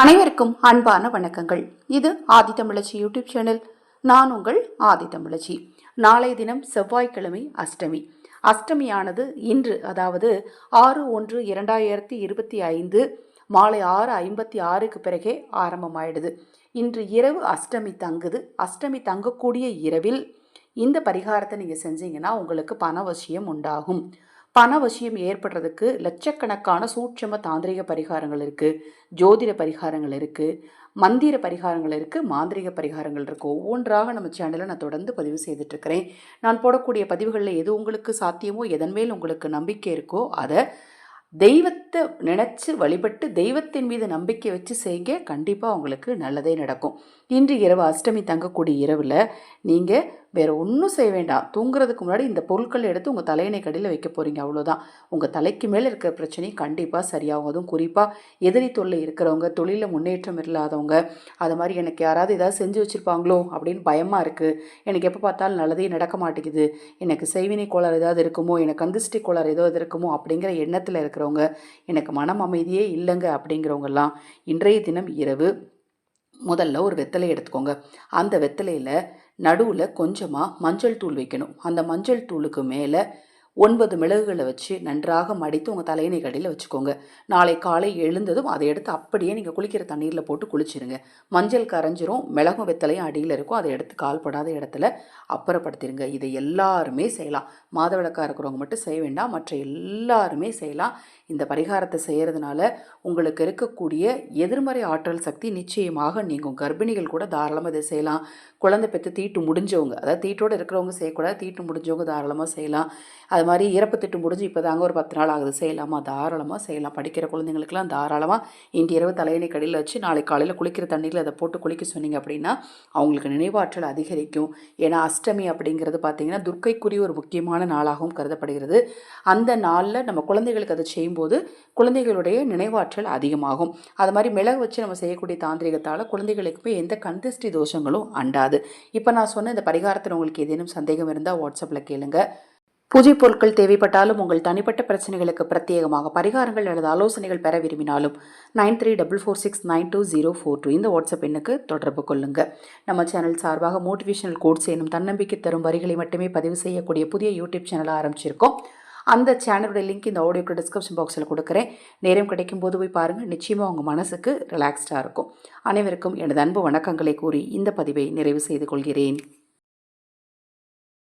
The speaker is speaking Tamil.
அனைவருக்கும் அன்பான வணக்கங்கள். இது ஆதி தமிழச்சி யூடியூப் சேனல். நான் உங்கள் ஆதி தமிழச்சி. நாளைய தினம் செவ்வாய்க்கிழமை அஷ்டமி. அஷ்டமியானது இன்று அதாவது ஆறு ஒன்று இரண்டாயிரத்தி இருபத்தி ஐந்து மாலை ஆறு ஐம்பத்தி ஆறுக்கு பிறகே ஆரம்பமாயிடுது. இன்று இரவு அஷ்டமி தங்குது. அஷ்டமி தங்கக்கூடிய இரவில் இந்த பரிகாரத்தை நீங்கள் செஞ்சீங்கன்னா உங்களுக்கு பணவசியம் உண்டாகும். பணவசியம் ஏற்படுறதுக்கு லட்சக்கணக்கான சூட்சம தாந்திரிக பரிகாரங்கள் இருக்குது ஜோதிட பரிகாரங்கள் இருக்குது மந்திர பரிகாரங்கள் இருக்குது மாந்திரிக பரிகாரங்கள் இருக்குது ஒவ்வொன்றாக நம்ம சேனலில் நான் தொடர்ந்து பதிவு செய்துட்ருக்கிறேன் நான் போடக்கூடிய பதிவுகளில் எது உங்களுக்கு சாத்தியமோ எதன் மேல் உங்களுக்கு நம்பிக்கை இருக்கோ அதை தெய்வத்தை நினச்சி வழிபட்டு தெய்வத்தின் மீது நம்பிக்கை வச்சு செய்ய கண்டிப்பாக உங்களுக்கு நல்லதே நடக்கும். இன்று இரவு அஷ்டமி தங்கக்கூடிய இரவில் நீங்கள் வேறு ஒன்றும் செய்ய வேண்டாம். தூங்குறதுக்கு முன்னாடி இந்த பொருட்களை எடுத்து உங்கள் தலையணை கடையில் வைக்க போகிறீங்க அவ்வளோதான் உங்கள் தலைக்கு மேலே இருக்கிற பிரச்சனை கண்டிப்பாக சரியாகும். அதுவும் குறிப்பாக எதிரி தொல்லை இருக்கிறவங்க தொழிலில் முன்னேற்றம் இல்லாதவங்க அது மாதிரி எனக்கு யாராவது ஏதாவது செஞ்சு வச்சுருப்பாங்களோ அப்படின்னு பயமாக இருக்குது எனக்கு எப்போ பார்த்தாலும் நல்லதே நடக்க மாட்டேங்குது. எனக்கு செய்வினை கோளாறு ஏதாவது இருக்குமோ எனக்கு கந்திஷ்டி கோளாறு ஏதாவது இருக்குமோ அப்படிங்கிற எண்ணத்தில் இருக்கிறவங்க எனக்கு மனம் அமைதியே இல்லைங்க அப்படிங்கிறவங்கெல்லாம் இன்றைய தினம் இரவு முதல்ல ஒரு வெத்தலை எடுத்துக்கோங்க. அந்த வெத்தலையில் நடுவில் கொஞ்சமாக மஞ்சள் தூள் வைக்கணும். அந்த மஞ்சள் தூளுக்கு மேலே ஒன்பது மிளகுகளை வச்சு நன்றாக மடித்து உங்கள் தலையணை கடையில் வச்சுக்கோங்க. நாளை காலை எழுந்ததும் அதை எடுத்து அப்படியே நீங்கள் குளிக்கிற தண்ணீரில் போட்டு குளிச்சிருங்க. மஞ்சள் கரைஞ்சிரும் மிளகும் வெத்தலையும் அடியில் இருக்கும். அதை எடுத்து கால்படாத இடத்துல அப்புறப்படுத்திடுங்க இதை எல்லாருமே செய்யலாம். மாதவிளக்காக இருக்கிறவங்க மட்டும் செய்ய வேண்டாம். மற்ற எல்லாருமே செய்யலாம். இந்த பரிகாரத்தை செய்கிறதுனால உங்களுக்கு இருக்கக்கூடிய எதிர்மறை ஆற்றல் சக்தி நிச்சயமாக நீங்கும். கர்ப்பிணிகள் கூட தாராளமாக இதை செய்யலாம். குழந்தை பெற்று தீட்டு முடிஞ்சவங்க அதாவது தீட்டோடு இருக்கிறவங்க செய்யக்கூடாது தீட்டு முடிஞ்சவங்க தாராளமாக செய்யலாம். அது மாதிரி இறப்பு திட்டு முடிஞ்சு இப்போ தாங்க ஒரு பத்து நாள் ஆகுது. செய்யலாமா? தாராளமாக செய்யலாம். படிக்கிற குழந்தைங்களுக்குலாம் தாராளமாக இன்று இரவு தலையணை கடையில் வச்சு நாளைக்கு காலையில் குளிக்கிற தண்ணியில் அதை போட்டு குளிக்க சொன்னீங்க அப்படின்னா அவங்களுக்கு நினைவாற்றல் அதிகரிக்கும். ஏன்னா அஷ்டமி அப்படிங்கிறது பார்த்திங்கன்னா துர்க்கைக்குரிய ஒரு முக்கியமான நாளாகவும் கருதப்படுகிறது. அந்த நாளில் நம்ம குழந்தைகளுக்கு அதை செய்யும்போது குழந்தைகளுடைய நினைவாற்றல் அதிகமாகும். அது மாதிரி மிளகு வச்சு நம்ம செய்யக்கூடிய தாந்திரிகத்தால் குழந்தைகளுக்குமே எந்த கந்திஷ்டி தோஷங்களும் அண்டாது. இப்போ நான் சொன்ன இந்த பரிகாரத்தில் உங்களுக்கு ஏதேனும் சந்தேகம் இருந்தால் வாட்ஸ்அப்பில் கேளுங்கள் பூஜை பொருட்கள் தேவைப்பட்டாலும் உங்கள் தனிப்பட்ட பிரச்சனைகளுக்கு பிரத்யேகமாக பரிகாரங்கள் அல்லது ஆலோசனைகள் பெற விரும்பினாலும் nine three double four six nine two zero four two இந்த வாட்ஸ்அப் எண்ணுக்கு தொடர்பு கொள்ளுங்கள் நம்ம சேனல் சார்பாக மோட்டிவேஷனல் கோட்ஸ் எனும் தன்னம்பிக்கை தரும் வரிகளை மட்டுமே பதிவு செய்யக்கூடிய புதிய யூடியூப் சேனலாக ஆரம்பிச்சிருக்கோம். அந்த சேனலுடைய லிங்க் இந்த ஆடியோக்கு டிஸ்கிரிப்ஷன் பாக்ஸில் கொடுக்குறேன். நேரம் கிடைக்கும் போது போய் பாருங்கள் நிச்சயமாக உங்கள் மனசுக்கு ரிலாக்ஸ்டாக இருக்கும். அனைவருக்கும் எனது அன்பு வணக்கங்களை கூறி இந்த பதிவை நிறைவு செய்து கொள்கிறேன்.